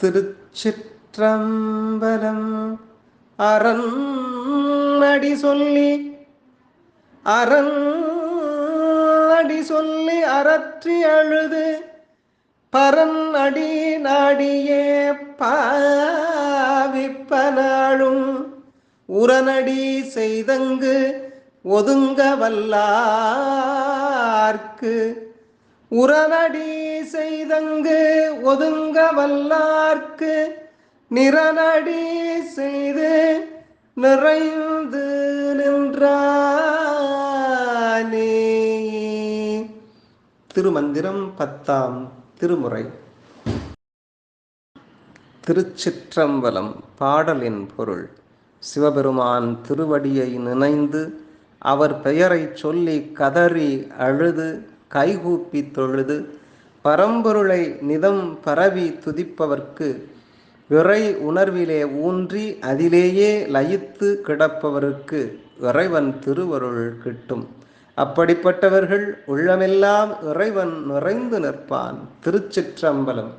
திருச்சிற்றம்பலம் அரண் அடி சொல்லி அரண் அடி சொல்லி அறற்றி அழுது பரன் அடி நாடியே பாவிப்பனாளும் உரனடி செய்தங்கு ஒதுங்க வல்லார்க்கு. உறவடி செய்தங்கு ஒதுங்க வல்லார்க்கு நிறனடி செய்து நிறைந்து நின்றானே. திருமந்திரம் பத்தாம் திருமுறை. திருச்சிற்றம்பலம் பாடலின் பொருள். சிவபெருமான் திருவடியை நினைந்து அவர் பெயரைச் சொல்லி கதறி அழுது கைகூப்பி தொழுது பரம்பொருளை நிதம் பரவி துதிப்பவர்க்கு இறை உணர்விலே ஊன்றி அதிலேயே லயித்து கிடப்பவருக்கு இறைவன் திருவருள் கிட்டும். அப்படிப்பட்டவர்கள் உள்ளமெல்லாம் இறைவன் நிறைந்து நிற்பான் திருச்சிற்றம்பலம்.